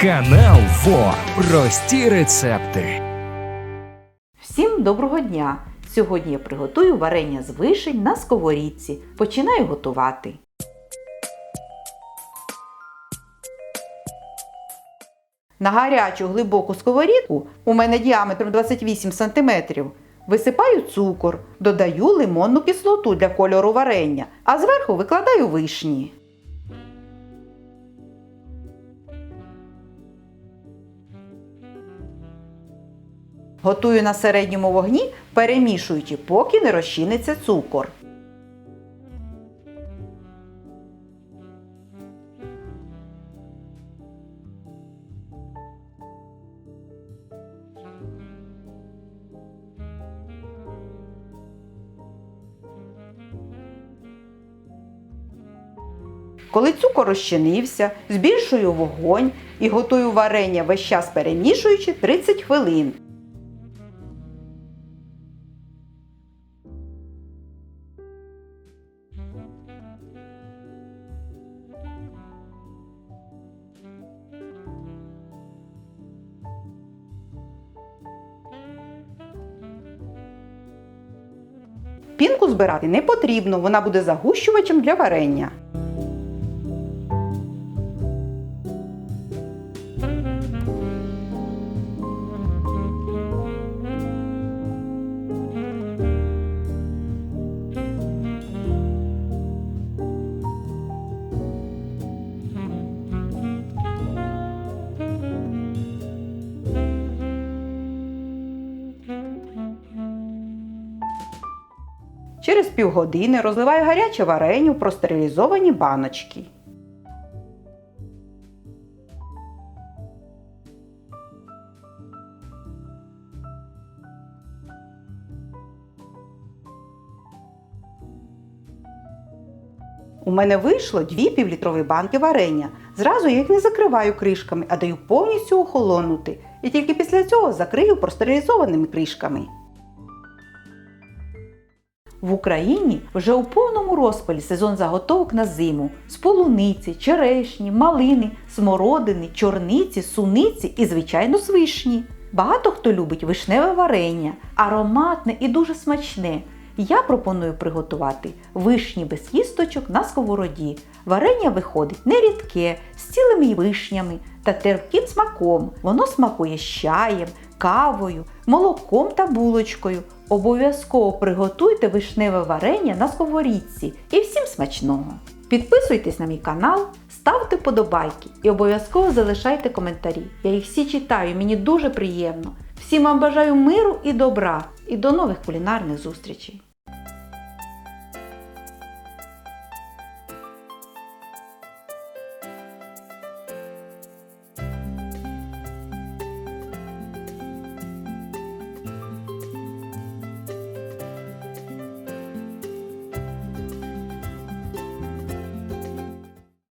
Канал ФО. Прості рецепти. Всім доброго дня! Сьогодні я приготую варення з вишень на сковорідці. Починаю готувати. На гарячу глибоку сковорідку у мене діаметром 28 см. Висипаю цукор, додаю лимонну кислоту для кольору варення, а зверху викладаю вишні. Готую на середньому вогні, перемішуючи, поки не розчиниться цукор. Коли цукор розчинився, збільшую вогонь і готую варення весь час перемішуючи 30 хвилин. Пінку збирати не потрібно, вона буде загущувачем для варення. Через півгодини розливаю гаряче варення в простерилізовані баночки. У мене вийшло дві півлітрові банки варення. Зразу я їх не закриваю кришками, а даю повністю охолонути. І тільки після цього закрию простерилізованими кришками. В Україні вже у повному розпалі сезон заготовок на зиму з полуниці, черешні, малини, смородини, чорниці, суниці і, звичайно, з. Багато хто любить вишневе варення, ароматне і дуже смачне. Я пропоную приготувати вишні без кісточок на сковороді. Варення виходить нерідке, з цілими вишнями та терпким смаком. Воно смакує з чаєм, кавою, молоком та булочкою. Обов'язково приготуйте вишневе варення на сковорідці і всім смачного! Підписуйтесь на мій канал, ставте подобайки і обов'язково залишайте коментарі. Я їх всі читаю, мені дуже приємно. Всім вам бажаю миру і добра і до нових кулінарних зустрічей!